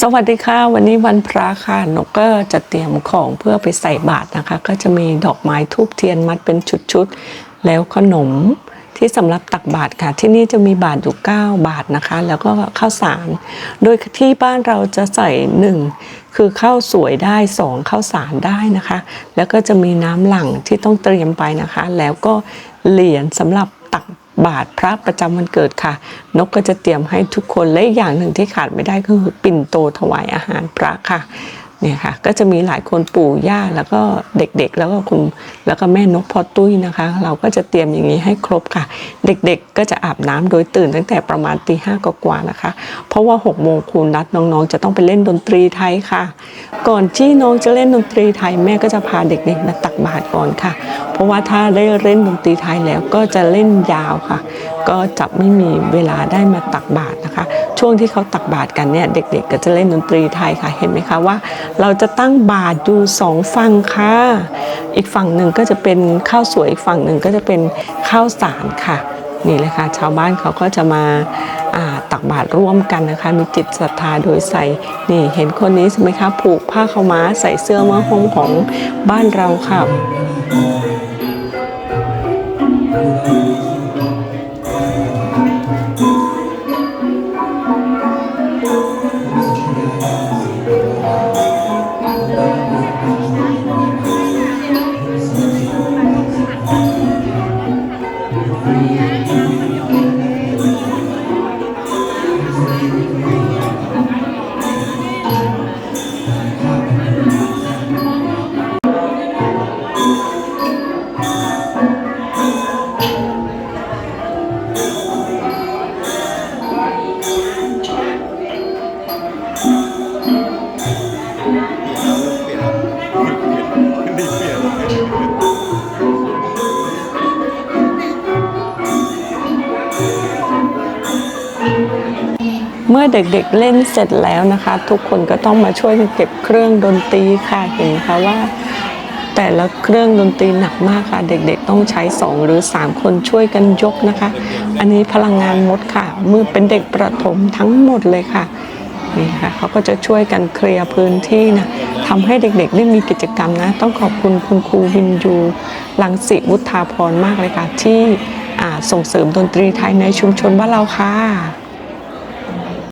สวัสดีค่ะ วันนี้วันพระค่ะนกก็จะเตรียมของเพื่อไปใส่บาตรนะคะ ก็จะมีดอกไม้ทูบเทียนมัดเป็นชุดๆ แล้วขนมที่สำหรับตักบาตรค่ะ ที่นี่จะมีบาตรอยู่ 9 บาทนะคะ แล้วก็ข้าวสาร โดยที่บ้านเราจะใส่หนึ่งคือข้าวสวยได้สองข้าวสารได้นะคะ แล้วก็จะมีน้ำหลั่งที่ต้องเตรียมไปนะคะ แล้วก็เหรียญสำหรับ บาทพระประจำวันเกิดค่ะ นกก็จะเตรียมให้ทุกคนและอย่างหนึ่งที่ขาดไม่ได้ก็คือปิ่นโตถวายอาหารพระค่ะ เนี่ยค่ะก็จะมีหลายคนปู่ย่าแล้วก็เด็กๆ แล้วก็คุณแล้วก็แม่นกพอตุ้ยนะคะ เราก็จะเตรียมอย่างนี้ให้ครบค่ะ เด็กๆ ก็จะอาบน้ำโดยตื่นตั้งแต่ประมาณตีห้ากว่าๆนะคะ เพราะว่า6กโมงครูนัดน้องๆ จะต้องไปเล่นดนตรีไทยค่ะ ก่อนที่น้องจะเล่นดนตรีไทยแม่ก็จะพาเด็กๆมาตักบาตรก่อนค่ะ เพราะว่าถ้าได้เล่นดนตรีไทยแล้วก็จะเล่นยาวค่ะ ก็จะไม่มีเวลาได้มาตักบาตรนะคะ ช่วงที่เขาตักบาตรกันเนี่ยเด็กๆ ก็จะเล่นดนตรีไทยค่ะเห็นไหมคะว่า เราจะตั้งบาตรอยู่สองฝั่งค่ะอีกฝั่งหนึ่งก็จะเป็นข้าวสวยอีกฝั่งหนึ่งก็จะเป็นข้าวสารค่ะนี่เลยค่ะชาวบ้านเขาก็จะมาาตักบาตรร่วมกันนะคะ มีจิตศรัทธาโดยใส่นี่เห็นคนนี้ใช่ไหมคะผูกผ้าขาวม้าใส่เสื้อมะฮงของบ้านเราค่ะ เมื่อเด็กๆเล่นเสร็จแล้วนะคะ ทุกคนก็ต้องมาช่วยกันเก็บเครื่องดนตรีค่ะเห็นไหมคะว่า แต่ละเครื่องดนตรีหนักมากค่ะ เด็กๆต้องใช้สองหรือสามคนช่วยกันยกนะคะ อันนี้พลังงานมดค่ะ มือเป็นเด็กประถมทั้งหมดเลยค่ะนี่ค่ะเขาก็จะช่วยกันเคลียร์พื้นที่นะทำให้เด็กๆได้มีกิจกรรมนะ ต้องขอบคุณคุณครูวินยูลังสิวุฒาพรมากเลยค่ะ ที่ส่งเสริมดนตรีไทยในชุมชนบ้านเราค่ะ